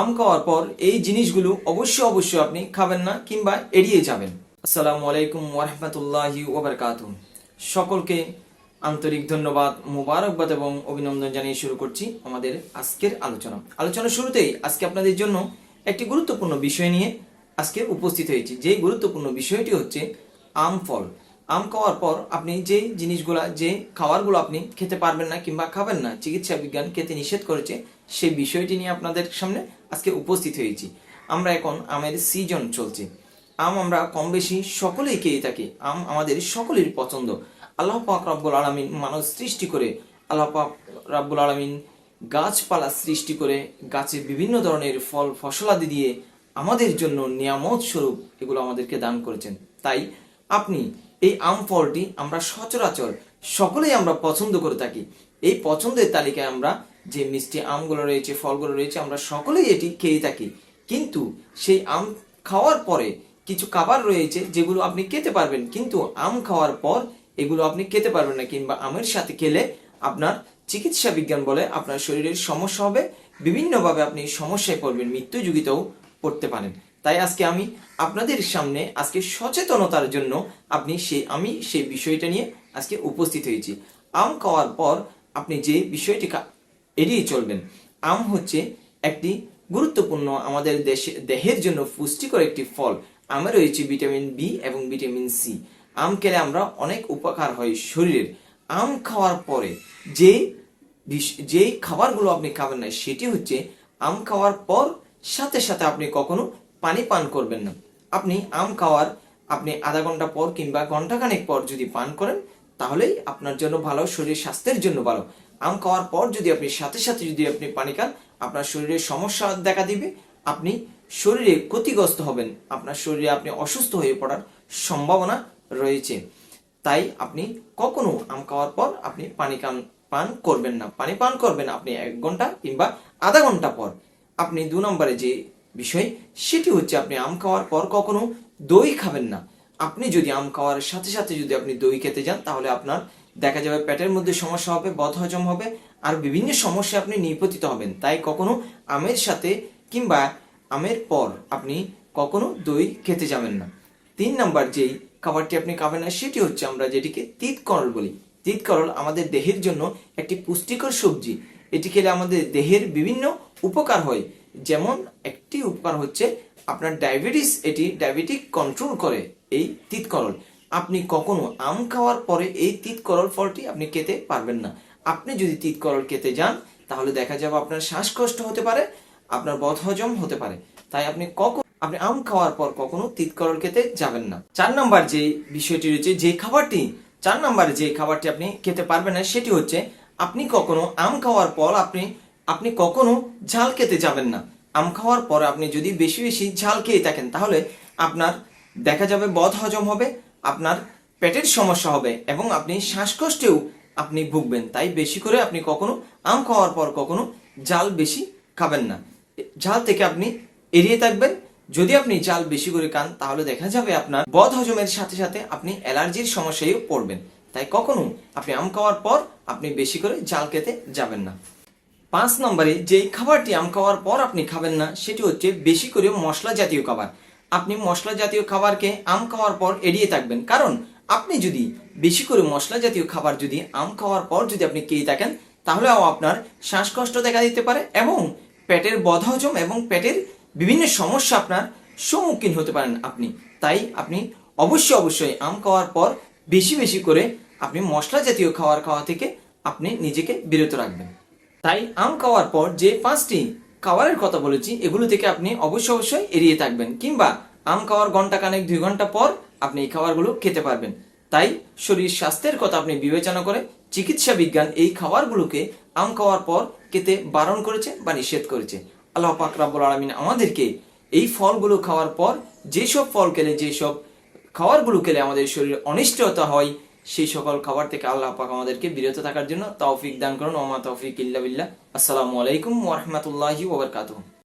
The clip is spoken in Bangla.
আম খাওয়ার পর এই জিনিসগুলো অবশ্যই অবশ্যই আপনি খাবেন না কিংবা এড়িয়ে যাবেন। আসসালামু আলাইকুম ওরহমতুল্লাহি ওবরকাত সকলকে আন্তরিক ধন্যবাদ, মুবারকবাদ এবং অভিনন্দন জানিয়ে শুরু করছি আমাদের আজকের আলোচনা। আলোচনা শুরুতেই আজকে আপনাদের জন্য একটি গুরুত্বপূর্ণ বিষয় নিয়ে আজকে উপস্থিত হয়েছি। যে গুরুত্বপূর্ণ বিষয়টি হচ্ছে আম ফল। আম খাওয়ার পর আপনি যে জিনিসগুলা যে খাবারগুলো আপনি খেতে পারবেন না কিংবা খাবেন না, চিকিৎসা বিজ্ঞান খেতে নিষেধ করেছে, সেই বিষয়টি নিয়ে আপনাদের সামনে আজকে উপস্থিত হয়েছি। আমরা এখন আমের সিজন চলছে। আম আমরা কম বেশি সকলেই খেয়ে থাকি। আম আমাদের সকলেরই পছন্দ। আল্লাহ পাক রাব্বুল আলামিন মানুষ সৃষ্টি করে, আল্লাহ পাক রাব্বুল আলামিন গাছপালা সৃষ্টি করে, গাছে বিভিন্ন ধরনের ফল, ফসলাদি দিয়ে আমাদের জন্য নিয়ামত স্বরূপ এগুলো আমাদেরকে দান করেছেন। তাই আপনি এই আম ফলটি আমরা সচরাচর সকলেই আমরা পছন্দ করে থাকি। এই পছন্দের তালিকায় আমরা যে মিষ্টি আমগুলো রয়েছে, ফলগুলো রয়েছে, আমরা সকলেই এটি খেয়ে থাকি। কিন্তু সেই আম খাওয়ার পরে কিছু খাবার রয়েছে যেগুলো আপনি খেতে পারবেন, কিন্তু আম খাওয়ার পর এগুলো আপনি খেতে পারবেন না, কিংবা আমের সাথে খেলে আপনার চিকিৎসা বিজ্ঞান বলে আপনার শরীরের সমস্যা হবে। বিভিন্নভাবে আপনি সমস্যায় পড়বেন, মৃত্যুযোগিতাও পড়তে পারেন। তাই আজকে আমি আপনাদের সামনে আজকে সচেতনতার জন্য আপনি সেই আমি সেই বিষয়টা নিয়ে আজকে উপস্থিত হয়েছি। আম খাওয়ার পর আপনি যে বিষয়টি এড়িয়ে চলবেন, আম হচ্ছে একটি গুরুত্বপূর্ণ আমাদের দেশে, দেহের জন্য পুষ্টিকর একটি ফল। আমে রয়েছে ভিটামিন বি এবং ভিটামিন সি আম খেলে আমরা অনেক উপকার হয় শরীরের। আম খাওয়ার পরে যে যেই খাবারগুলো আপনি খাবেন না, সেটি হচ্ছে আম খাওয়ার পর সাথে সাথে আপনি কখনো পানি পান করবেন না। আপনি আম খাওয়ার আপনি আধা ঘণ্টা পর কিংবা ঘন্টাখানেক পর যদি পান করেন, তাহলেই আপনার জন্য ভালো শরীর স্বাস্থ্যের জন্য ভালো। আম খাওয়ার পর যদি আপনি, সাথে সাথে যদি আপনি পানি খান, আপনার শরীরে সমস্যা দেখা দিবে। আপনি শরীরে ক্ষতিগ্রস্ত হবেন। আপনার শরীরে আপনি অসুস্থ হয়ে পড়ার সম্ভাবনা রয়েছে। তাই আপনি কখনো আম খাওয়ার পর আপনি পানি কান পান করবেন না। পানি পান করবেন আপনি এক ঘণ্টা কিংবা আধা ঘণ্টা পর। আপনি দু নম্বরে যে বিষয় সেটি হচ্ছে আপনি আম খাওয়ার পর কখনো দই খাবেন না। আপনি যদি আম খাওয়ার সাথে সাথে যদি আপনি দই খেতে যান, তাহলে আপনার দেখা যাবে পেটের মধ্যে সমস্যা হবে, বদহজম হবে আর বিভিন্ন সমস্যা আপনি নিপতিত হবেন। তাই কখনো আমের সাথে কিংবা আমের পর আপনি কখনো দই খেতে যাবেন না। তিন নাম্বার যেই খাবারটি আপনি খাবেন না, সেটি হচ্ছে আমরা যেটিকে তিতকরল বলি। তিতকরল আমাদের দেহের জন্য একটি পুষ্টিকর সবজি। এটি খেলে আমাদের দেহের বিভিন্ন উপকার হয়। যেমন একটি উপকার হচ্ছে আপনার ডায়াবেটিস এটি ডায়াবেটিক কন্ট্রোল করে এই তিতকরল। আপনি কখনো আম খাওয়ার পরে এই তিতকরল ফলটি আপনি খেতে পারবেন না। আপনি যদি তিতকরল খেতে যান, তাহলে দেখা যাবে আপনার শ্বাসকষ্ট হতে পারে, আপনার বদহজম হতে পারে। তাই আপনি কখন, আপনি আম খাওয়ার পর কখনো তিতকরল খেতে যাবেন না। চার নাম্বার যে বিষয়টি রয়েছে, যে খাবারটি, চার নাম্বার যে খাবারটি আপনি খেতে পারবেন না, সেটি হচ্ছে আপনি কখনো আম খাওয়ার পর আপনি আপনি কখনো ঝাল খেতে যাবেন না। আম খাওয়ার পর আপনি যদি বেশি বেশি ঝাল খেয়ে থাকেন, তাহলে আপনার দেখা যাবে বদ হজম হবে, আপনার পেটের সমস্যা হবে এবং আপনি শ্বাসকষ্টেও আপনি ভুগবেন। তাই বেশি করে আপনি কখনো আম খাওয়ার পর কখনো জাল বেশি খাবেন না। ঝাল থেকে আপনি এড়িয়ে থাকবেন। যদি আপনি জাল বেশি করে খান, তাহলে দেখা যাবে আপনার বদ হজমের সাথে সাথে আপনি অ্যালার্জির সমস্যায়ও পড়বেন। তাই কখনো আপনি আম খাওয়ার পর আপনি বেশি করে জাল খেতে যাবেন না। পাঁচ নম্বরে যে খাবারটি আম খাওয়ার পর আপনি খাবেন না, সেটি হচ্ছে বেশি করে মশলা জাতীয় খাবার। আপনি মশলা জাতীয় খাবারকে আম খাওয়ার পর এড়িয়ে থাকবেন। কারণ আপনি যদি বেশি করে মশলা জাতীয় খাবার যদি আম খাওয়ার পর যদি আপনি খেয়ে থাকেন, তাহলেও আপনার শ্বাসকষ্ট দেখা দিতে পারে এবং পেটের বদহজম এবং পেটের বিভিন্ন সমস্যা আপনার সম্মুখীন হতে পারেন আপনি। তাই আপনি অবশ্যই অবশ্যই আম খাওয়ার পর বেশি বেশি করে আপনি মশলা জাতীয় খাবার খাওয়া থেকে আপনি নিজেকে বিরত রাখবেন। তাই আম খাওয়ার পর যে পাঁচটি খাবারের কথা বলেছি, এগুলো থেকে আপনি অবশ্যই অবশ্যই এড়িয়ে থাকবেন, কিংবা আম খাওয়ার ঘণ্টা কানেক দুই ঘণ্টা পর আপনি এই খাবারগুলো খেতে পারবেন। তাই শরীর স্বাস্থ্যের কথা আপনি বিবেচনা করে চিকিৎসা বিজ্ঞান এই খাবারগুলোকে আম খাওয়ার পর খেতে বারণ করেছে বা নিষেধ করেছে। আল্লাহ পাক রাব্বুল আলামিন আমাদেরকে এই ফলগুলো খাওয়ার পর যেসব ফল খেলে, যেসব খাবারগুলো খেলে আমাদের শরীরে অনিষ্টতা হয় সেই সকল খাবার থেকে আল্লাহ পাক আমাদেরকে বিরত থাকার জন্য তৌফিক দান করুন। ওমা তৌফিক ইল্লা বিল্লাহ। আসসালামু আলাইকুম ওয়া রাহমাতুল্লাহি ওয়া বারাকাতুহু।